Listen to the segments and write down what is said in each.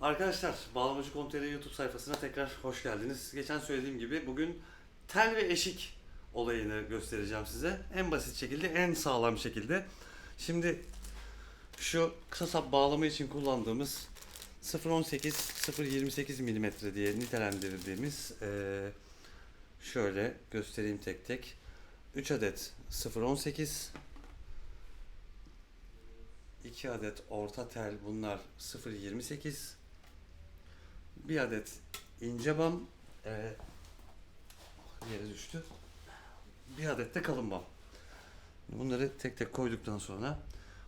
Arkadaşlar Bağlamacı.com.tr YouTube sayfasına tekrar hoş geldiniz. Geçen söylediğim gibi bugün tel ve eşik olayını göstereceğim size. En basit şekilde, en sağlam şekilde. Şimdi şu kısa sap bağlama için kullandığımız 0.18-0.28 mm diye nitelendirdiğimiz eee, şöyle göstereyim tek tek. 3 adet 0.18 2 adet orta tel bunlar 0.28 bir adet ince bam e, yere düştü. Bir adet de kalın bam. Bunları tek tek koyduktan sonra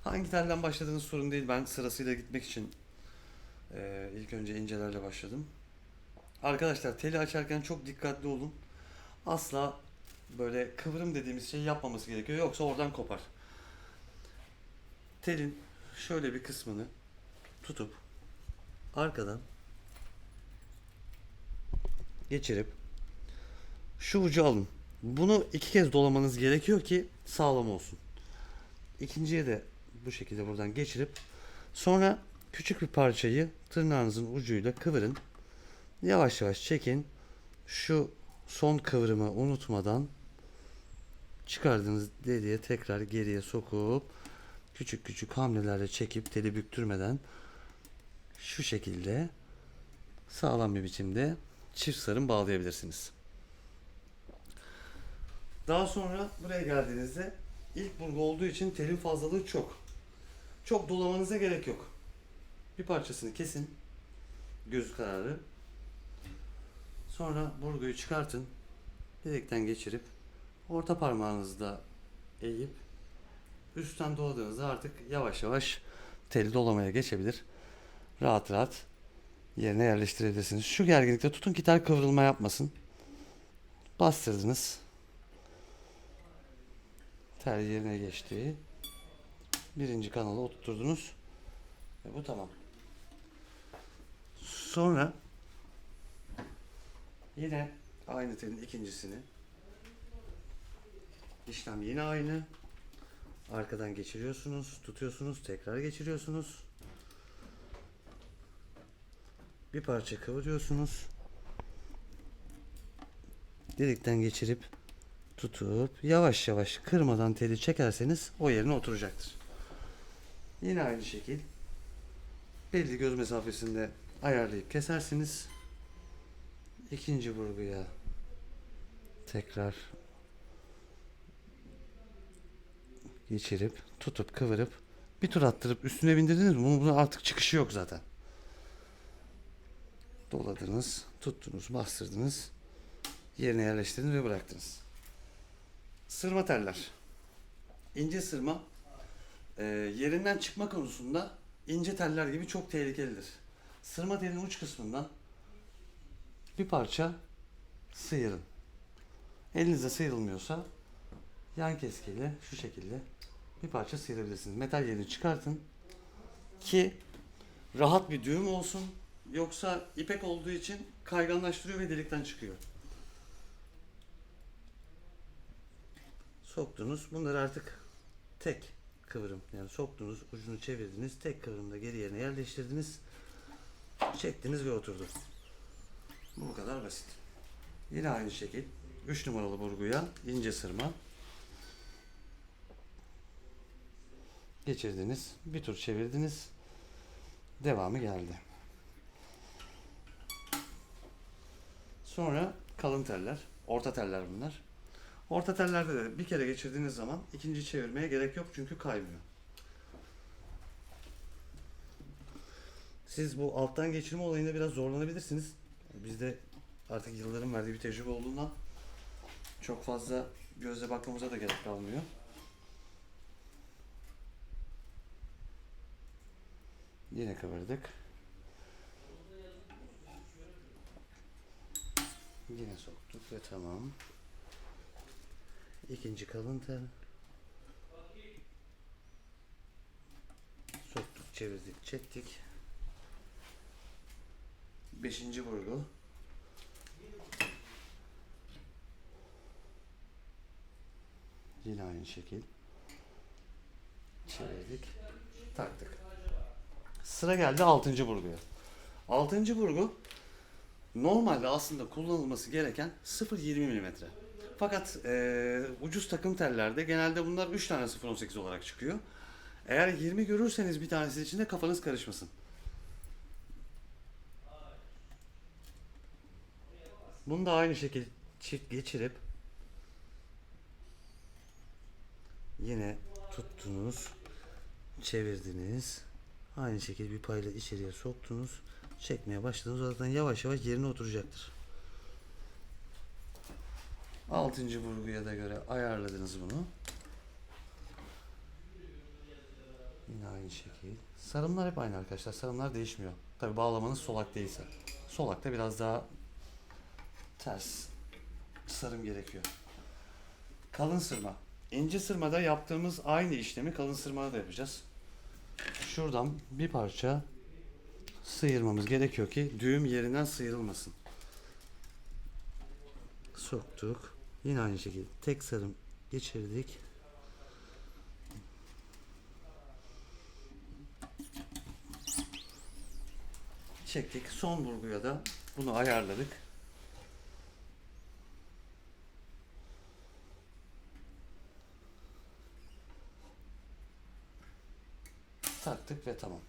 hangi telden başladığınız sorun değil ben sırasıyla gitmek için e, ilk önce incelerle başladım. Arkadaşlar teli açarken çok dikkatli olun. Asla böyle kıvrım dediğimiz şeyi yapmaması gerekiyor yoksa oradan kopar. Telin şöyle bir kısmını tutup arkadan geçirip şu ucu alın. Bunu iki kez dolamanız gerekiyor ki sağlam olsun. İkinciye de bu şekilde buradan geçirip sonra küçük bir parçayı tırnağınızın ucuyla kıvırın. Yavaş yavaş çekin. Şu son kıvrımı unutmadan çıkardığınız deliğe tekrar geriye sokup küçük küçük hamlelerle çekip teli büktürmeden şu şekilde sağlam bir biçimde çift sarım bağlayabilirsiniz. Daha sonra buraya geldiğinizde ilk burgu olduğu için telin fazlalığı çok. Çok dolamanıza gerek yok. Bir parçasını kesin. Göz kararı. Sonra burguyu çıkartın. Direkten geçirip orta parmağınızda eğip üstten doladığınızda artık yavaş yavaş teli dolamaya geçebilir. Rahat rahat yerine yerleştirebilirsiniz. Şu gerginlikte tutun ki tel kıvrılma yapmasın. Bastırdınız. Tel yerine geçti. Birinci kanalı oturtturdunuz. Ve bu tamam. Sonra yine aynı telin ikincisini işlem yine aynı. Arkadan geçiriyorsunuz, tutuyorsunuz, tekrar geçiriyorsunuz. Bir parça kıvırıyorsunuz. Delikten geçirip tutup yavaş yavaş kırmadan teli çekerseniz o yerine oturacaktır. Yine aynı şekil belli göz mesafesinde ayarlayıp kesersiniz. İkinci vurguya tekrar geçirip tutup kıvırıp bir tur attırıp üstüne bindirdiniz mi? Bunun artık çıkışı yok zaten. Doladınız, tuttunuz, bastırdınız. Yerine yerleştirdiniz ve bıraktınız. Sırma teller. İnce sırma e, yerinden çıkma konusunda ince teller gibi çok tehlikelidir. Sırma telin uç kısmından bir parça sıyırın. Elinizde sıyrılmıyorsa yan keskeyle şu şekilde bir parça sıyırabilirsiniz. Metal yerini çıkartın ki rahat bir düğüm olsun. Yoksa ipek olduğu için kayganlaştırıyor ve delikten çıkıyor. Soktunuz. Bunları artık tek kıvrım yani soktunuz ucunu çevirdiniz tek kıvrımda geri yerine yerleştirdiniz çektiniz ve oturdu. Bu kadar basit. Yine aynı şekil 3 numaralı burguya ince sırma geçirdiniz. Bir tur çevirdiniz. Devamı geldi. Sonra kalın teller. Orta teller bunlar. Orta tellerde de bir kere geçirdiğiniz zaman ikinci çevirmeye gerek yok çünkü kaymıyor. Siz bu alttan geçirme olayında biraz zorlanabilirsiniz. Bizde artık yılların verdiği bir tecrübe olduğundan çok fazla gözle bakmamıza da gerek kalmıyor. Yine kıvırdık. Yine soktuk ve tamam. İkinci kalın tel. Soktuk, çevirdik, çektik. Beşinci vurgu. Yine aynı şekil. Çevirdik, taktık. Sıra geldi altıncı vurguya. Altıncı burgu normalde aslında kullanılması gereken 0.20 mm. Fakat eee, ucuz takım tellerde genelde bunlar 3 tane 0.18 olarak çıkıyor. Eğer 20 görürseniz bir tanesi içinde kafanız karışmasın. Bunu da aynı şekilde çift geçirip yine tuttunuz, çevirdiniz. Aynı şekilde bir payla içeriye soktunuz. Çekmeye başladınız. O Zaten yavaş yavaş yerine oturacaktır. Altıncı vurguya da göre ayarladınız bunu. Yine aynı şekil. Sarımlar hep aynı arkadaşlar. Sarımlar değişmiyor. Tabi bağlamanız solak değilse. Solakta biraz daha ters sarım gerekiyor. Kalın sırma. İnce sırmada yaptığımız aynı işlemi kalın sırmada da yapacağız. Şuradan bir parça sıyırmamız gerekiyor ki düğüm yerinden sıyrılmasın. Soktuk. Yine aynı şekilde tek sarım geçirdik. Çektik. Son vurguya da bunu ayarladık. Taktık ve tamam.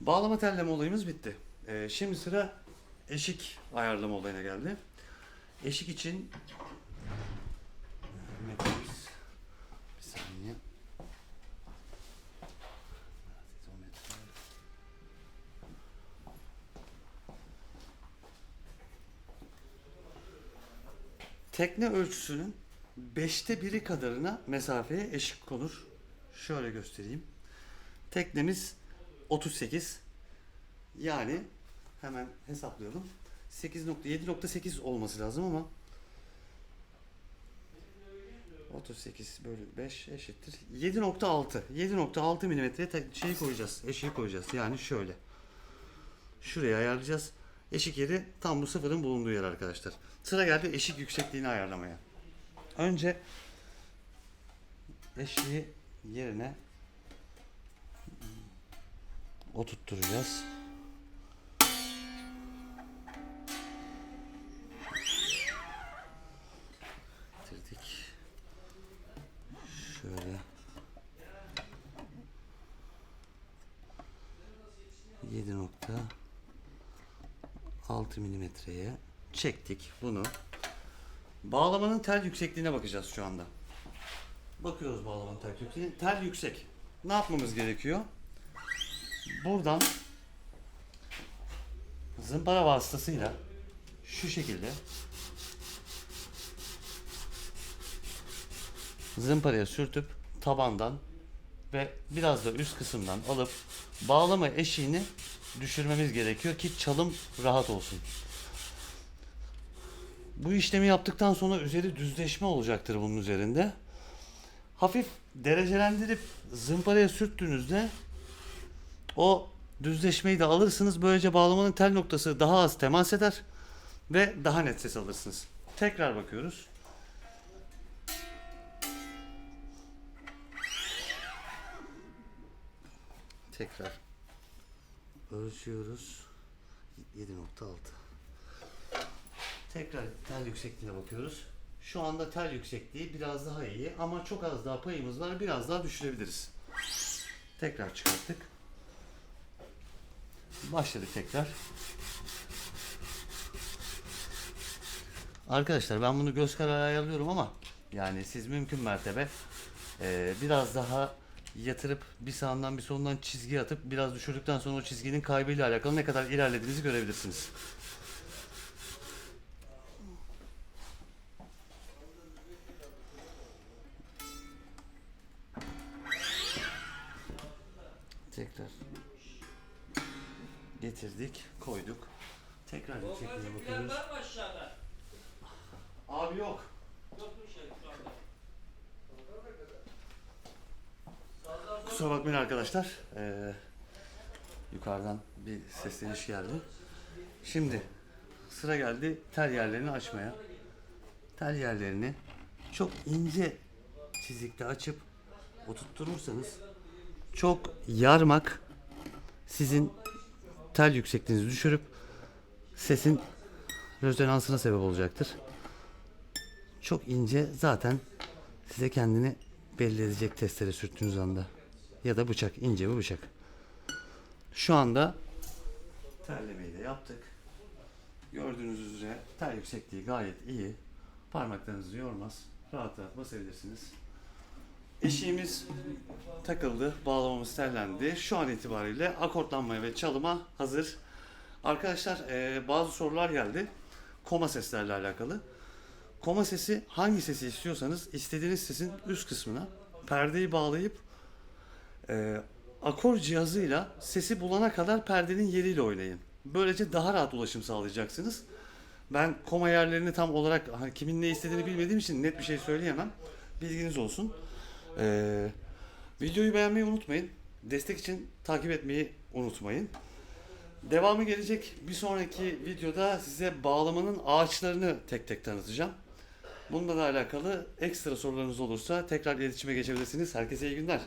Bağlama telleme olayımız bitti. Ee, şimdi sıra eşik ayarlama olayına geldi. Eşik için metremiz bir saniye. Tekne ölçüsünün beşte biri kadarına mesafeye eşik konur. Şöyle göstereyim. Teknemiz 38. Yani hemen hesaplayalım. 8.7.8 olması lazım ama 38 bölü 5 eşittir. 7.6. 7.6 milimetreye şeyi koyacağız. Eşiği koyacağız. Yani şöyle. Şuraya ayarlayacağız. Eşik yeri tam bu sıfırın bulunduğu yer arkadaşlar. Sıra geldi eşik yüksekliğini ayarlamaya. Önce eşiği yerine oturtturacağız. Bitirdik. Şöyle. Yedi nokta altı milimetreye çektik bunu. Bağlamanın tel yüksekliğine bakacağız şu anda. Bakıyoruz bağlamanın tel yüksekliğine. Tel yüksek. Ne yapmamız gerekiyor? Buradan zımpara vasıtasıyla şu şekilde zımparaya sürtüp tabandan ve biraz da üst kısımdan alıp bağlama eşiğini düşürmemiz gerekiyor ki çalım rahat olsun. Bu işlemi yaptıktan sonra üzeri düzleşme olacaktır bunun üzerinde. Hafif derecelendirip zımparaya sürttüğünüzde o düzleşmeyi de alırsınız. Böylece bağlamanın tel noktası daha az temas eder ve daha net ses alırsınız. Tekrar bakıyoruz. Tekrar ölçüyoruz. 7.6 Tekrar tel yüksekliğine bakıyoruz. Şu anda tel yüksekliği biraz daha iyi ama çok az daha payımız var. Biraz daha düşürebiliriz. Tekrar çıkarttık. Başladık tekrar. Arkadaşlar ben bunu göz kararı ayarlıyorum ama yani siz mümkün mertebe eee, biraz daha yatırıp bir sağından bir solundan çizgi atıp biraz düşürdükten sonra o çizginin kaybıyla alakalı ne kadar ilerlediğinizi görebilirsiniz. Tekrar getirdik, koyduk. Tekrar yüksekliğine Volkancıklar bakıyoruz. var mı aşağıda? Abi yok. Yok bir şey şu anda. Sağdan Kusura bakmayın arkadaşlar. Ee, yukarıdan bir sesleniş geldi. Şimdi sıra geldi tel yerlerini açmaya. Tel yerlerini çok ince çizikte açıp oturtturursanız çok yarmak sizin tel yüksekliğinizi düşürüp sesin rezonansına sebep olacaktır. Çok ince zaten size kendini belli edecek testere sürttüğünüz anda. Ya da bıçak, ince bir bıçak. Şu anda terlemeyi de yaptık. Gördüğünüz üzere tel yüksekliği gayet iyi. Parmaklarınızı yormaz. Rahat rahat basabilirsiniz. Eşiğimiz takıldı. Bağlamamız tellendi. Şu an itibariyle akortlanmaya ve çalıma hazır. Arkadaşlar eee, bazı sorular geldi. Koma seslerle alakalı. Koma sesi hangi sesi istiyorsanız istediğiniz sesin üst kısmına perdeyi bağlayıp eee, akor cihazıyla sesi bulana kadar perdenin yeriyle oynayın. Böylece daha rahat ulaşım sağlayacaksınız. Ben koma yerlerini tam olarak hani kimin ne istediğini bilmediğim için net bir şey söyleyemem. Bilginiz olsun. Ee, videoyu beğenmeyi unutmayın. Destek için takip etmeyi unutmayın. Devamı gelecek. Bir sonraki videoda size bağlamanın ağaçlarını tek tek tanıtacağım. Bununla da alakalı ekstra sorularınız olursa tekrar iletişime geçebilirsiniz. Herkese iyi günler.